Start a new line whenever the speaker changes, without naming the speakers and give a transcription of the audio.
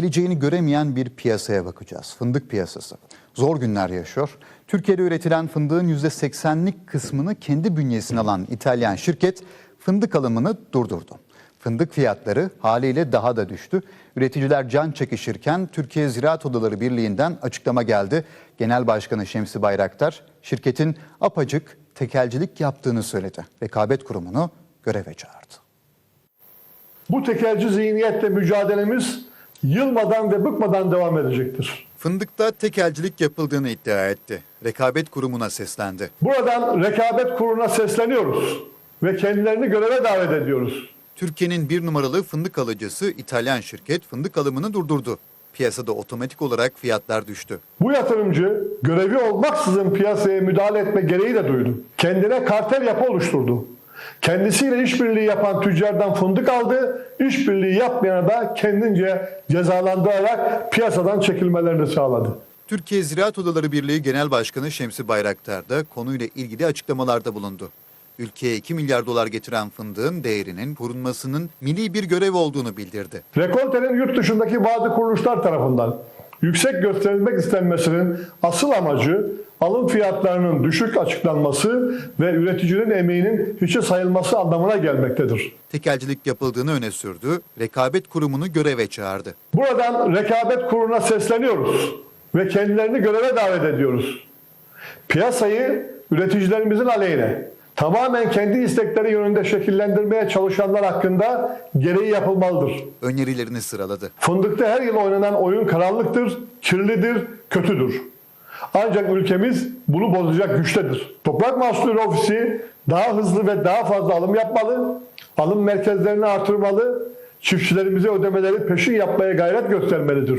Geleceğini göremeyen bir piyasaya bakacağız. Fındık piyasası. Zor günler yaşıyor. Türkiye'de üretilen fındığın %80'lik kısmını kendi bünyesine alan İtalyan şirket fındık alımını durdurdu. Fındık fiyatları haliyle daha da düştü. Üreticiler can çekişirken Türkiye Ziraat Odaları Birliği'nden açıklama geldi. Genel Başkanı Şemsi Bayraktar şirketin apacık tekelcilik yaptığını söyledi. Rekabet Kurumu'nu göreve çağırdı.
Bu tekelci zihniyetle mücadelemiz yılmadan ve bıkmadan devam edecektir.
Fındıkta tekelcilik yapıldığını iddia etti. Rekabet Kurumu'na seslendi.
Buradan rekabet kuruluna sesleniyoruz ve kendilerini göreve davet ediyoruz.
Türkiye'nin bir numaralı fındık alıcısı İtalyan şirket fındık alımını durdurdu. Piyasada otomatik olarak fiyatlar düştü.
Bu yatırımcı görevi olmaksızın piyasaya müdahale etme gereği de duydu. Kendine kartel yapı oluşturdu. Kendisiyle işbirliği yapan tüccardan fındık aldı, işbirliği yapmayana da kendince cezalandırarak piyasadan çekilmelerini sağladı.
Türkiye Ziraat Odaları Birliği Genel Başkanı Şemsi Bayraktar da konuyla ilgili açıklamalarda bulundu. Ülkeye 2 milyar dolar getiren fındığın değerinin korunmasının milli bir görev olduğunu bildirdi.
Rekoltenin yurt dışındaki bazı kuruluşlar tarafından yüksek gösterilmek istenmesinin asıl amacı alım fiyatlarının düşük açıklanması ve üreticinin emeğinin hiçe sayılması anlamına gelmektedir.
Tekelcilik yapıldığını öne sürdü, rekabet kurumunu göreve çağırdı.
Buradan rekabet kuruluna sesleniyoruz ve kendilerini göreve davet ediyoruz. Piyasayı üreticilerimizin aleyhine tamamen kendi istekleri yönünde şekillendirmeye çalışanlar hakkında gereği yapılmalıdır.
Önerilerini sıraladı.
Fındıkta her yıl oynanan oyun karanlıktır, kirlidir, kötüdür. Ancak ülkemiz bunu bozacak güçtedir. Toprak Mahsulleri Ofisi daha hızlı ve daha fazla alım yapmalı, alım merkezlerini artırmalı, çiftçilerimize ödemeleri peşin yapmaya gayret göstermelidir.